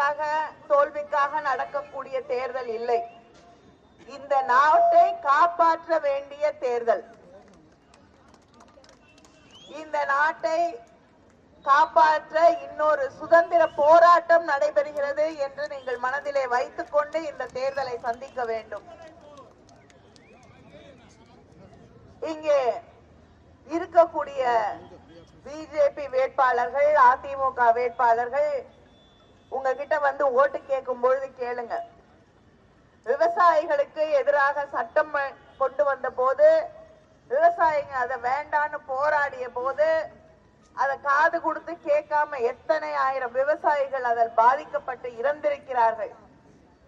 வெற்றிக்காக தோல்விக்காக நடக்கக்கூடிய தேர்தல் இல்லை. இந்த நாட்டை காப்பாற்ற வேண்டிய தேர்தல். இந்த நாட்டை காப்பாற்ற இன்னொரு சுதந்திர போராட்டம் நடைபெறுகிறது என்று நீங்கள் மனதிலே வைத்துக் கொண்டு இந்த தேர்தலை சந்திக்க வேண்டும். இங்கே இருக்கக்கூடிய பிஜேபி வேட்பாளர்கள் அதிமுக வேட்பாளர்கள் உங்ககிட்ட வந்து ஓட்டு கேட்கும் பொழுது கேளுங்க. விவசாயிகளுக்கு எதிராக சட்டம் கொண்டு வந்த போது விவசாயிங்க அதை வேண்டான்னு போராடிய போது அதை காது கொடுத்து கேட்காம எத்தனை ஆயிரம் விவசாயிகள் அதில் பாதிக்கப்பட்டு இறந்திருக்கிறார்கள்.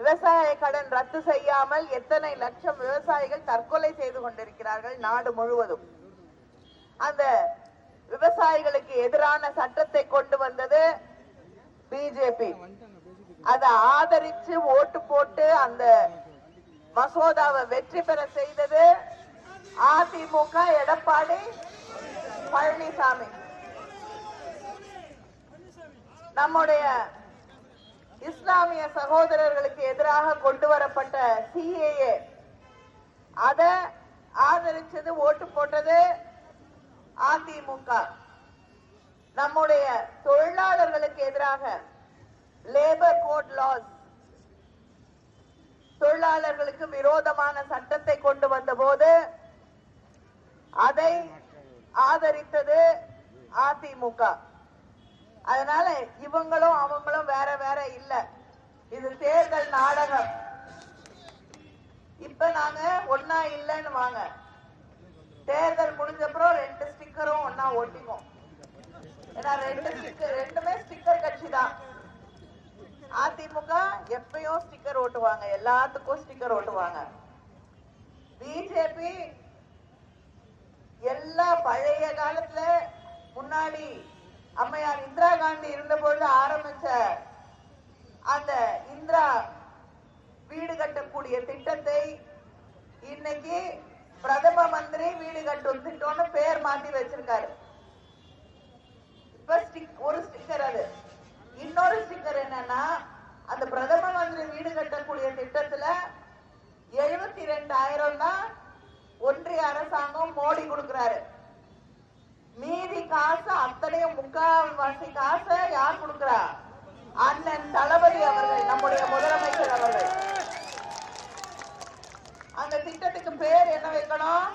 விவசாய கடன் ரத்து செய்யாமல் எத்தனை லட்சம் விவசாயிகள் தற்கொலை செய்து கொண்டிருக்கிறார்கள் நாடு முழுவதும். அந்த விவசாயிகளுக்கு எதிரான சட்டத்தை கொண்டு வந்தது பிஜேபி அதை ஆதரிச்சு ஓட்டு போட்டு அந்த மசோதாவை வெற்றி பெற செய்தது அதிமுக எடப்பாடி பழனிசாமி. நம்முடைய இஸ்லாமிய சகோதரர்களுக்கு எதிராக கொண்டு வரப்பட்ட சிஏஏ அத ஆதரிச்சது ஓட்டு போட்டது அதிமுக. நம்முடைய தொழிலாளர்களுக்கு எதிராக லேபர் கோட் லாஸ் தொழிலாளர்களுக்கு விரோதமான சட்டத்தை கொண்டு வந்த போது அதை ஆதரித்தது அதிமுக. அதனால இவங்களும் அவங்களும் வேற வேற இல்ல. இது தேர்தல் நாடகம். இப்ப நாங்க ஒன்னா இல்லைன்னு வாங்க. தேர்தல் முடிஞ்சப்புறம் ரெண்டு ஸ்டிக்கரும் ஒன்னா ஒட்டிக்கும் ஏன்னா ரெண்டு ஸ்டிக்கர் ரெண்டுமே ஸ்டிக்கர் கட்சி தான். அதிமுக எப்பயும் ஸ்டிக்கர் ஓட்டுவாங்க எல்லாத்துக்கும் ஸ்டிக்கர் ஓட்டுவாங்க. பிஜேபி எல்லா பழைய காலத்துல முன்னாடி அம்மையார் இந்திரா காந்தி இருந்த ஆரம்பிச்ச அந்த இந்திரா வீடு கட்டக்கூடிய திட்டத்தை இன்னைக்கு பிரதம மந்திரி வீடு கட்டும் திட்டம்னு பேர் மாத்தி வச்சிருக்காரு. இப்ப ஒரு ஸ்டிக்கர் அது. இன்னொரு ஸ்டிக்கர் என்னன்னா அந்த பிரதம மந்திரி வீடு கட்டக்கூடிய திட்டத்துல எழுபத்தி ரெண்டாயிரம் தான் ஒன்றிய அரசாங்கம் மோடி கொடுக்கிறாரு. மீதி காசு அத்தனையும் முக்கால்வாசி காசை யார் கொடுக்கிறா? அண்ணன் தளபதி அவர்கள் நம்முடைய முதலமைச்சர் அவர்கள். அந்த திட்டத்துக்கு பேர் என்ன வைக்கணும்?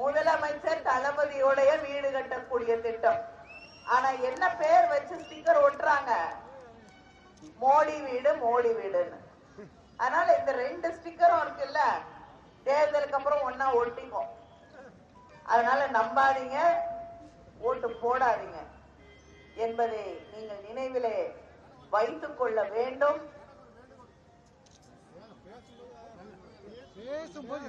முதலமைச்சர் தளபதியோடைய வீடு கட்டக்கூடிய திட்டம். ஆனா என்ன பேர் வச்சு ஸ்டிக்கர் ஒட்டுறாங்க? மோடி வீடு மோடி வீடுன்னு. அதனால இந்த ரெண்டு ஸ்டிக்கரும் இருக்குல்ல தேர்தலுக்கு அப்புறம் ஒன்னா ஒட்டிக்கும் அதனால நம்பாதீங்க ஓட்டு போடாதீங்க என்பதை நீங்கள் நினைவிலே வைத்துக் கொள்ள வேண்டும். பேசும்போது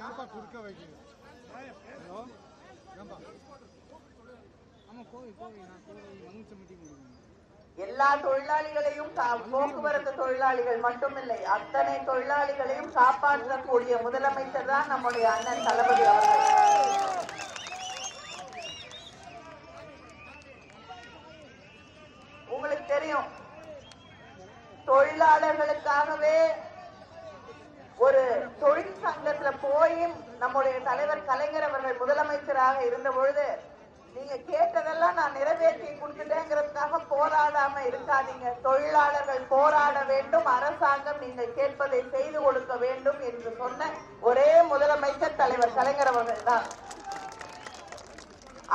எல்லா தொழிலாளிகளையும் போக்குவரத்து தொழிலாளிகள் மட்டுமில்லை அத்தனை தொழிலாளிகளையும் காப்பாற்றக்கூடிய முதலமைச்சர் தான் நம்முடைய அண்ணன் தளபதி அவர்கள். உங்களுக்கு தெரியும் தொழிலாளர்களுக்காகவே ஒரு தொழிற்சங்கத்துல போயும் நம்முடைய தலைவர் கலைஞர் அவர்கள் முதலமைச்சராக இருந்த பொழுது நீங்க கேட்டதெல்லாம் நான் நிறைவேற்றி கொடுத்துட்டேங்கிறதுக்காக போராடாம இருக்காதீங்க. தொழிலாளர்கள் போராட வேண்டும் அரசாங்கம் நீங்கள் கேட்பதை செய்து கொடுக்க வேண்டும் என்று சொன்ன ஒரே முதலமைச்சர் தலைவர் கலைஞர் அவர்கள் தான்.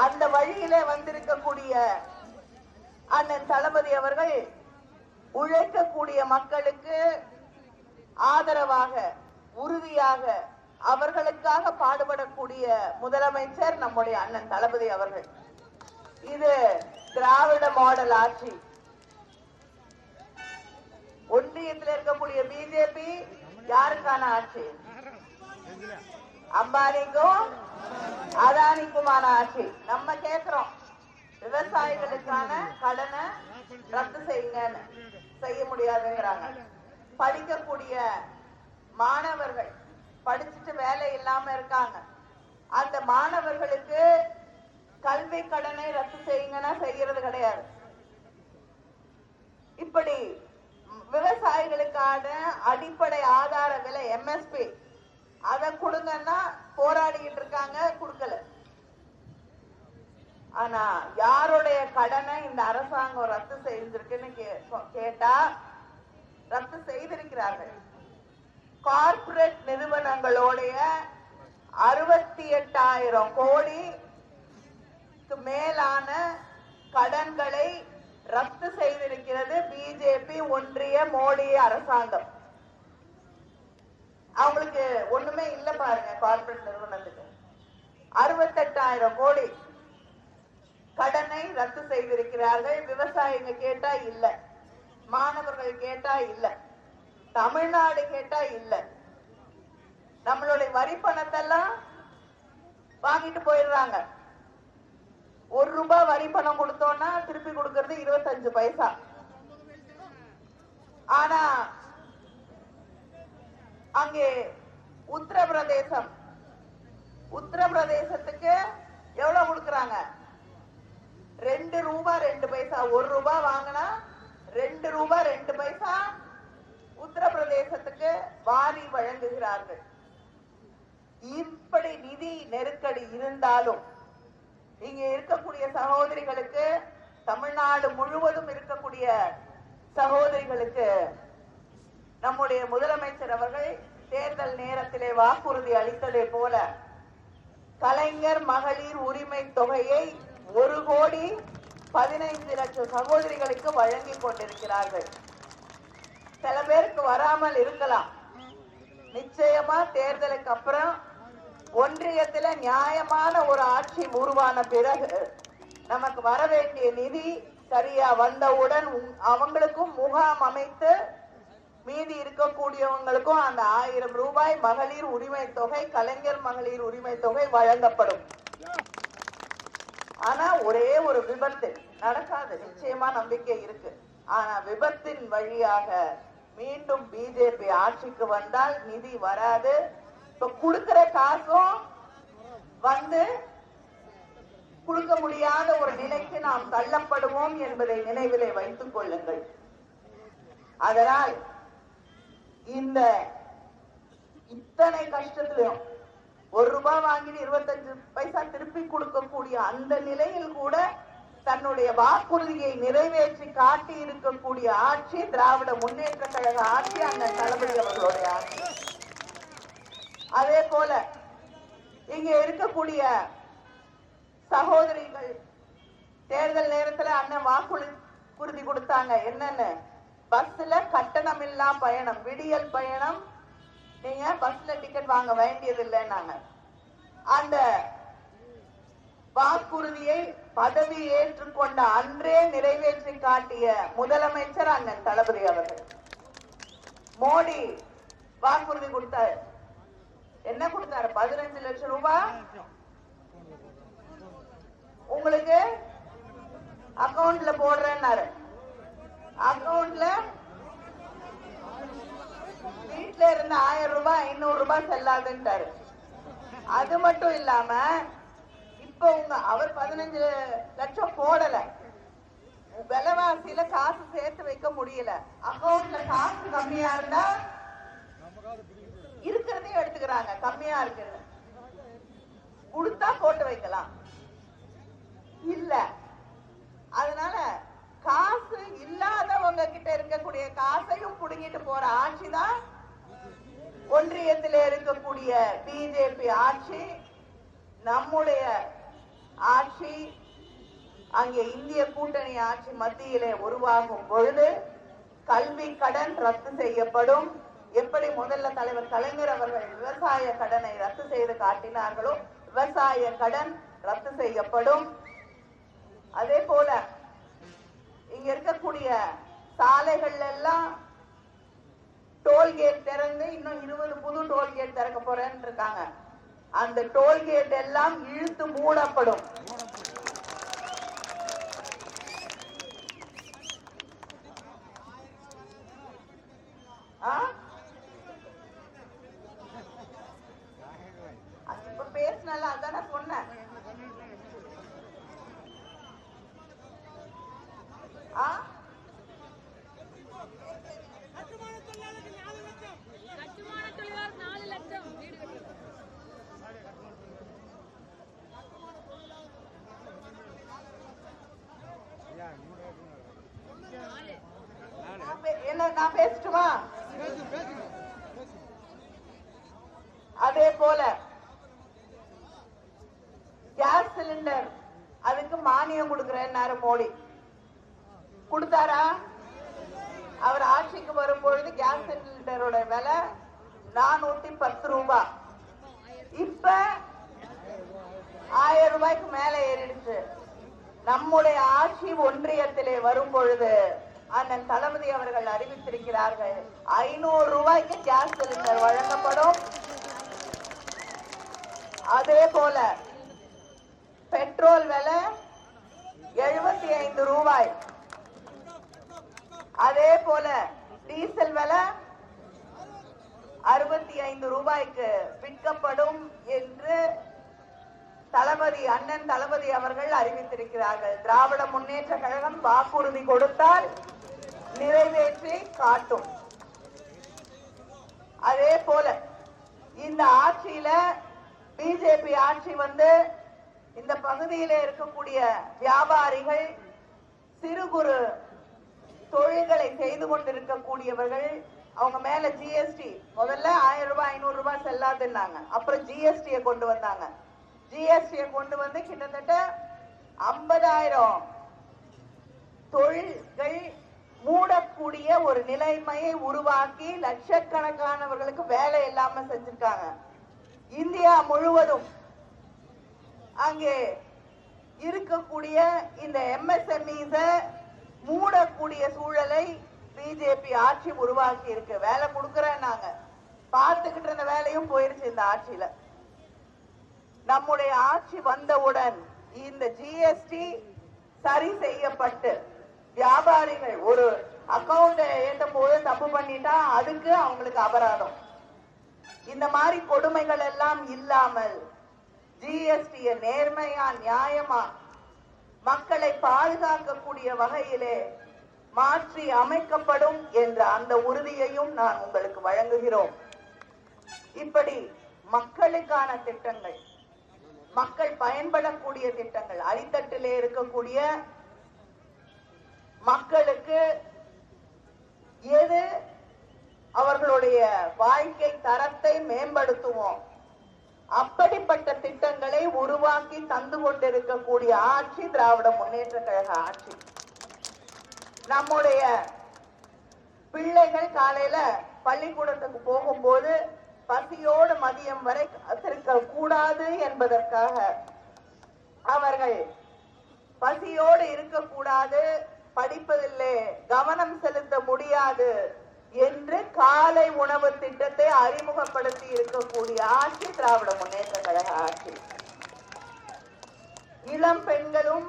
அந்த வழியிலே வந்திருக்கக்கூடிய அண்ணன் தளபதி அவர்கள் உழைக்கக்கூடிய மக்களுக்கு ஆதரவாக உறுதியாக அவர்களுக்காக பாடுபடக்கூடிய முதலமைச்சர் நம்முடைய அண்ணன் தளபதி அவர்கள். இது திராவிட மாடல் ஆட்சி. ஒன்றியத்தில் இருக்கக்கூடிய பிஜேபி யாருக்கான ஆட்சி? அம்பானிக்கும் அதானிக்குமான ஆட்சி. நம்ம கேட்கிறோம் விவசாயிகளுக்கான கடனை ரத்து செய்யுங்கன்னு. செய்ய முடியாதுங்கிறாங்க. படிக்கக்கூடிய மாணவர்கள் படிச்சுட்டு வேலை இல்லாம இருக்காங்க. அந்த மாணவர்களுக்கு கல்வி கடனை ரத்து செய்யுங்கன்னா செய்யறது கிடையாது. இப்படி விவசாயிகளுக்கான அடிப்படை ஆதார விலை எம்எஸ்பி அதை கொடுங்கன்னா போராடிக்கிட்டு இருக்காங்க கொடுக்கல. ஆனா யாருடைய கடனை இந்த அரசாங்கம் ரத்து செய்திருக்குன்னு கே- கேட்டா ரத்து செய்திருக்கிறார்கள். கார்ப்பரேட் நிறுவனங்களுடைய அறுபத்தி எட்டாயிரம் கோடிக்கு மேலான கடன்களை ரத்து செய்திருக்கிறது பிஜேபி ஒன்றிய மோடி அரசாங்கம். அவங்களுக்கு ஒண்ணுமே இல்ல பாருங்க கார்ப்பரேட் நிறுவனத்துக்கு. அறுபத்தெட்டாயிரம் கோடி கடனை ரத்து செய்திருக்கிறார்கள். விவசாயிங்க கேட்டா இல்ல. மாணவர்கள் கேட்டா இல்லை. தமிழ்நாடு கேட்டா இல்ல. நம்மளுடைய வரி பணத்தெல்லாம் வாங்கிட்டு போயிடுறாங்க. ஒரு ரூபாய் வரி பணம் கொடுத்தோம்னா திருப்பி கொடுக்கறது இருபத்தஞ்சு பைசா. ஆனா அங்கே உத்தரப்பிரதேசம் உத்தரப்பிரதேசத்துக்கு எவ்வளவு கொடுக்கறாங்க? ரெண்டு ரூபாய் ரெண்டு பைசா. ஒரு ரூபாய் வாங்கினா ரெண்டு ரூபாய் ரெண்டு பைசா உத்தரப்பிரதேசத்துக்கு வாரி வழங்குகிறார்கள். இப்படி நிதி நெருக்கடி இருந்தாலும் இங்க இருக்கக்கூடிய சகோதரிகளுக்கு தமிழ்நாடு முழுவதும் இருக்கக்கூடிய சகோதரிகளுக்கு நம்முடைய முதலமைச்சர் அவர்கள் தேர்தல் நேரத்திலே வாக்குறுதி அளித்ததை போல கலைஞர் மகளிர் உரிமை தொகையை ஒரு கோடி பதினைந்து லட்சம் சகோதரிகளுக்கு வழங்கி கொண்டிருக்கிறார்கள். சில பேருக்கு வராமல் இருக்கலாம். நிச்சயமா தேர்தலுக்கு அப்புறம் ஒன்றியத்துல நியாயமான ஒரு ஆட்சி உருவான பிறகு நமக்கு வர வேண்டிய நிதி சரியா வந்தவுடன் உங்- அவங்களுக்கும் முகாம் அமைத்து மீதி இருக்கக்கூடியவங்களுக்கும் அந்த ஆயிரம் ரூபாய் மகளிர் உரிமை தொகை கலைஞர் மகளிர் உரிமை தொகை வழங்கப்படும். ஆனா ஒரே ஒரு விபத்து நடக்காது. நிச்சயமா நம்பிக்கை இருக்கு. ஆனா விபத்தின் வழியாக மீண்டும் பிஜேபி ஆட்சிக்கு வந்தால் நிதி வராது. இப்ப கொடுக்கிற காசும் வந்து கொடுக்க முடியாத ஒரு நிலைக்கு நாம் தள்ளப்படுவோம் என்பதை நினைவிலே வைத்துக் கொள்ளுங்கள். அதனால் இந்த இத்தனை கஷ்டத்திலும் ஒரு ரூபாய் வாங்கிட்டு இருபத்தஞ்சு பைசா திருப்பி கொடுக்கக்கூடிய அந்த நிலையில் கூட தன்னுடைய வாக்குறுதியை நிறைவேற்றி காட்டி இருக்கக்கூடிய ஆட்சி திராவிட முன்னேற்ற கழக ஆட்சி அந்த தளபதி அவர்களுடைய ஆட்சி. அதே போல இங்க இருக்கக்கூடிய சகோதரிகள் தேர்தல் நேரத்துல அண்ணன் வாக்குறுதி கொடுத்தாங்க. என்னன்னு? பஸ்ல கட்டணம் இல்லா பயணம் விடியல் பயணம். நீங்க பஸ்ல டிக்கெட் வாங்க வேண்டியது இல்லைன்னாங்க அந்த வாக்குறுதியை பதவி ஏற்றுக்கொண்ட அன்றே நிறைவேற்றி காட்டிய முதலமைச்சர் அண்ணன் தளபதி அவர்கள். மோடி வாக்குறுதி கொடுத்தார். என்ன கொடுத்தாரு? பதினஞ்சு லட்சம் ரூபாய் உங்களுக்கு அக்கவுண்ட்ல போடுறேன்னாரு. அக்கவுண்ட்ல வீட்டுல இருந்த ஆயிரம் ரூபாய் ஐநூறு ரூபாய் செல்லாதுன்ட்டாரு. அது மட்டும் இல்லாம உங்க அவர் பதினஞ்சு லட்சம் போடல. விலைவாசியில காசு சேர்த்து வைக்க முடியல. அக்கௌண்ட்ல காசு கம்மியா இருந்தா இருக்கிறதையும் எடுத்துக்கிறாங்க. கம்மியா இருக்கிறது கொடுத்தா போட்டு வைக்கலாம். இல்ல. அதனால காசு இல்லாதவங்க கிட்ட இருக்கக்கூடிய காசையும் புடுங்கிட்டு போற ஆட்சி தான் ஒன்றியத்தில் இருக்கக்கூடிய பிஜேபி ஆட்சி. நம்முடைய ஆட்சி அங்கே இந்திய கூட்டணி ஆட்சி மத்தியிலே உருவாகும் பொழுது கல்வி கடன் ரத்து செய்யப்படும். எப்படி முதல்ல தலைவர் கலைஞர் அவர்கள் விவசாய கடனை ரத்து செய்து காட்டினார்களோ விவசாய கடன் ரத்து செய்யப்படும். அதே போல இங்க இருக்கக்கூடிய சாலைகள்ல எல்லாம் டோல்கேட் திறந்து இன்னும் இருபது புது டோல்கேட் திறக்க போறேன்னு இருக்காங்க அந்த டோல்கேட் எல்லாம் இழுத்து மூடப்படும். நான் பேசட்டுமா அதே போல கேஸ் சிலிண்டர் அதுக்கு மானியம் கொடுக்கிறேன்னாரு மோடி கொடுத்தாரா அவர் ஆட்சிக்கு வரும்பொழுது கேஸ் சிலிண்டரோட விலை நானூத்தி பத்து ரூபாய் இப்ப ஆயிரம் ரூபாய்க்கு மேல ஏறிடுச்சு நம்முடைய ஆட்சி ஒன்றியத்திலே வரும் பொழுது அண்ணன் தளபதி அவர்கள் அறிவித்திருக்கிறார்கள். ஐநூறு ரூபாய்க்கு கேஸ் சிலிண்டர் வழங்கப்படும். அதே போல பெட்ரோல் விலை எழுபத்தி ஐந்து ரூபாய். அதே போல டீசல் விலை அறுபத்தி ஐந்து ரூபாய்க்கு விற்கப்படும் என்று தளபதி அண்ணன் தளபதி அவர்கள் அறிவித்திருக்கிறார்கள். திராவிட முன்னேற்ற கழகம் வாக்குறுதி கொடுத்தால் நிறைவேற்றி காட்டும். அதே போல இந்த ஆட்சியில பிஜேபி ஆட்சி வந்து இந்த பகுதியில இருக்கக்கூடிய வியாபாரிகள் சிறு குறு தொழில்களை செய்து கொண்டிருக்கக்கூடியவர்கள் அவங்க மேல ஜிஎஸ்டி முதல்ல ஆயிரம் ரூபாய் ஐநூறு ரூபாய் செல்லாதுன்னாங்க. அப்புறம் ஜிஎஸ்டியை கொண்டு வந்தாங்க. ஜிஎஸ்டியை கொண்டு வந்து கிட்டத்தட்ட ஐம்பதாயிரம் தொழில்கள் மூடக்கூடிய ஒரு நிலைமையை உருவாக்கி லட்சக்கணக்கானவர்களுக்கு வேலை இல்லாம செஞ்சிருக்காங்க. இந்தியா முழுவதும் அங்கே இருக்கக்கூடிய இந்த எம்எஸ்எம்இஸ மூடக்கூடிய சூழலை பிஜேபி ஆட்சி உருவாக்கி இருக்கு. வேலை கொடுக்கறேன்னாங்க. பார்த்துக்கிட்டு இருந்த வேலையும் போயிருச்சு இந்த ஆட்சியில. நம்முடைய ஆட்சி வந்தவுடன் இந்த ஜிஎஸ்டி சரி செய்யப்பட்டு வியாபாரிகள். ஒரு அக்கவுண்ட் ஏற்றும் போது தப்பு பண்ணிட்டா அதுக்கு அவங்களுக்கு அபராதம். இந்த மாதிரி கொடுமைகள் எல்லாம் இல்லாமல் ஜிஎஸ்டிய நேர்மையா நியாயமா மக்களை பாதுகாக்கக்கூடிய வகையிலே மாற்றி அமைக்கப்படும் என்ற அந்த உறுதியையும் நான் உங்களுக்கு வழங்குகிறோம். இப்படி மக்களுக்கான திட்டங்கள் மக்கள் பயன்படக்கூடிய திட்டங்கள் அடித்தட்டிலே இருக்கக்கூடிய மக்களுக்கு எது அவர்களுடைய வாழ்க்கை தரத்தை மேம்படுத்துவோம்? அப்படிப்பட்ட திட்டங்களை உருவாக்கி தந்து கொண்டிருக்கக்கூடிய ஆட்சி திராவிட முன்னேற்ற கழக ஆட்சி. நம்முடைய பிள்ளைகள் காலையில பள்ளிக்கூடத்துக்கு போகும்போது பசியோடு மதியம் வரை காத்திருக்க கூடாது என்பதற்காக அவர்கள் பசியோடு இருக்கக்கூடாது படிப்பதிலே கவனம் செலுத்த முடியாது என்று காலை உணவு திட்டத்தை அறிமுகப்படுத்தி இருக்கக்கூடிய ஆட்சி திராவிட முன்னேற்ற கழக ஆட்சி. இளம் பெண்களும்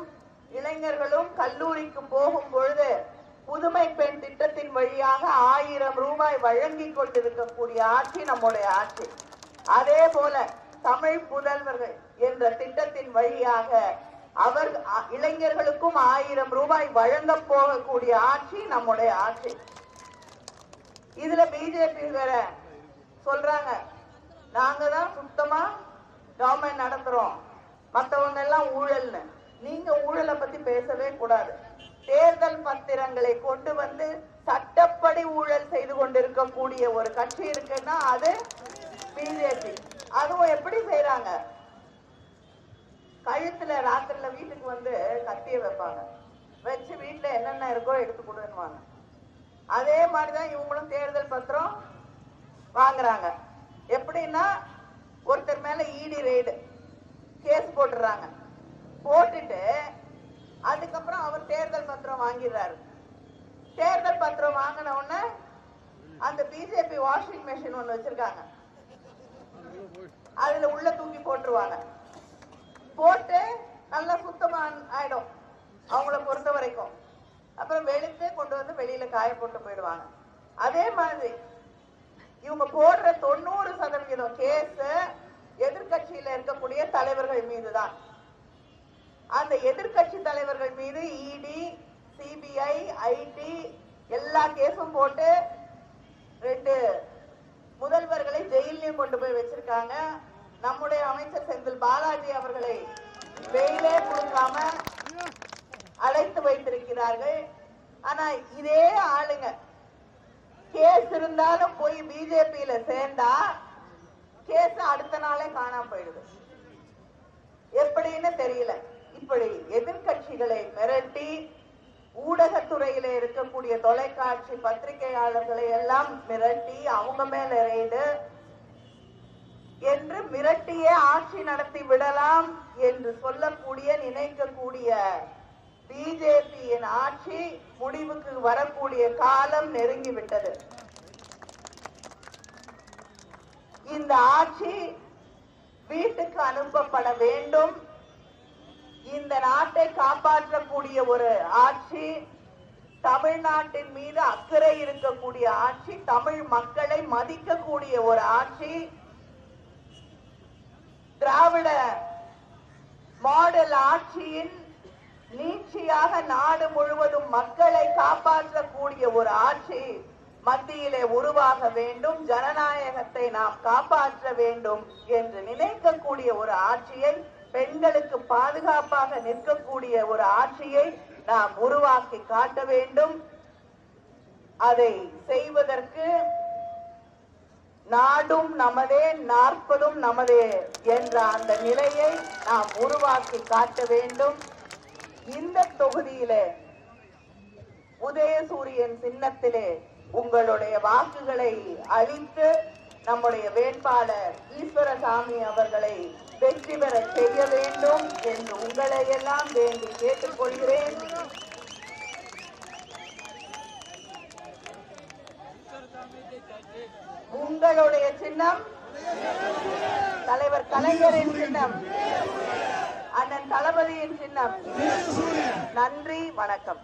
இளைஞர்களும் கல்லூரிக்கு போகும் பொழுது புதுமை பெண் திட்டத்தின் வழியாக ஆயிரம் ரூபாய் வழங்கி கொண்டிருக்கக்கூடிய ஆட்சி நம்முடைய ஆட்சி. அதே போல தமிழ் புதல்வர்கள் என்ற திட்டத்தின் வழியாக அவர் அ- இளைஞர்களுக்கும் ஆயிரம் ரூபாய் வழங்க போகக்கூடிய ஆட்சி நம்முடைய ஆட்சி. இதுல பிஜேபி வேற சொல்றாங்க. நாங்க தான் சுத்தமா கவர்மெண்ட் நடத்துறோம். மற்றவங்க எல்லாம் ஊழல்னு. நீங்க ஊழலை பத்தி பேசவே கூடாது. தேர்தல் பத்திரங்களை கொண்டு வந்து சட்டப்படி ஊழல் செய்து கொண்டிருக்கக்கூடிய ஒரு கட்சி இருக்குன்னா அது பிஜேபி அதுவும் எப்படி செய்யறாங்க கழுத்துல ராத்திரில வீட்டுக்கு வந்து கத்திய வைப்பாங்க. வச்சு வீட்டுல என்னென்ன இருக்கோ எடுத்து கொடுன்னுவாங்க. அதே மாதிரிதான் இவங்களும் தேர்தல் பத்திரம் வாங்குறாங்க. எப்படின்னா ஒருத்தர் மேல இடி ரெய்டு கேஸ் போட்டுறாங்க. போட்டுட்டு அதுக்கப்புறம் அவர் தேர்தல் பத்திரம் வாங்கிடுறாரு. தேர்தல் பத்திரம் வாங்கின உடனே அந்த பிஜேபி வாஷிங் மெஷின் ஒண்ணு வச்சிருக்காங்க. அதுல உள்ள தூக்கி போட்டுருவாங்க. போட்டு நல்லா சுத்தமா ஆயிடும். அவங்கள பொறுத்த வரைக்கும். அப்புறம் வெளுத்து கொண்டு வந்து வெளியில காய போட்டு போயிடுவாங்க. அதே மாதிரி இவங்க போடுற தொண்ணூறு சதவிகிதம் கேஸ் எதிர்கட்சியில இருக்கக்கூடிய தலைவர்கள் மீதுதான். அந்த எதிர்க்கட்சி தலைவர்கள் மீது இடி சிபிஐ ஐடி எல்லா கேஸும் போட்டு ரெண்டு முதல்வர்களை ஜெயிலையும் கொண்டு போய் வச்சிருக்காங்க. நம்முடைய அமைச்சர் செந்தில் பாலாஜி அவர்களை வெயிலே கொடுக்காம அழைத்து வைத்திருக்கிறார்கள். ஆனா இதே ஆளுங்க. கேஸ் இருந்தாலும் போய் பிஜேபியில சேர்ந்தா கேஸ் அடுத்த நாளே காணாம போயிடுது. எப்படின்னு தெரியல. இப்படி எதிர்கட்சிகளை மிரட்டி ஊடகத்துறையில இருக்கக்கூடிய தொலைக்காட்சி பத்திரிகையாளர்களை எல்லாம் மிரட்டி அவங்க மேல ரெய்டு என்று மிரட்டியே ஆட்சி நடத்தி விடலாம் என்று சொல்லக்கூடிய நினைக்கக்கூடிய பிஜேபியின் ஆட்சி முடிவுக்கு வரக்கூடிய காலம் நெருங்கிவிட்டது. இந்த ஆட்சி வீட்டுக்கு அனுப்பப்பட வேண்டும். இந்த நாட்டை காப்பாற்றக்கூடிய ஒரு ஆட்சி தமிழ்நாட்டின் மீது அக்கறை இருக்கக்கூடிய ஆட்சி தமிழ் மக்களை மதிக்கக்கூடிய ஒரு ஆட்சி திராவிட மாடல் ஆட்சியின் நீட்சியாக நாடு முழுவதும் மக்களை காப்பாற்றக்கூடிய ஒரு ஆட்சி மத்தியிலே உருவாக வேண்டும் ஜனநாயகத்தை நாம் காப்பாற்ற வேண்டும் என்று நினைக்கக்கூடிய ஒரு ஆட்சியை பெண்களுக்கு பாதுகாப்பாக நிற்கக்கூடிய ஒரு ஆட்சியை நாம் உருவாக்கி காட்ட வேண்டும். அதை செய்வதற்கு நாடும் நமதே நாற்பதும் நமதே என்ற அந்த நிலையை நாம் உருவாக்கி காட்ட வேண்டும். இந்த தொகுதியிலே உதயசூரியன் சின்னத்திலே உங்களுடைய வாக்குகளை அளித்து நம்முடைய வேட்பாளர் ஈஸ்வரசாமி அவர்களை வெற்றி பெற செய்ய வேண்டும் என்று உங்களை எல்லாம் வேண்டி கேட்டுக்கொள்கிறேன். உங்களுடைய சின்னம். தலைவர் கலைஞரின் சின்னம். அண்ணன் தளபதியின் சின்னம். நன்றி வணக்கம்.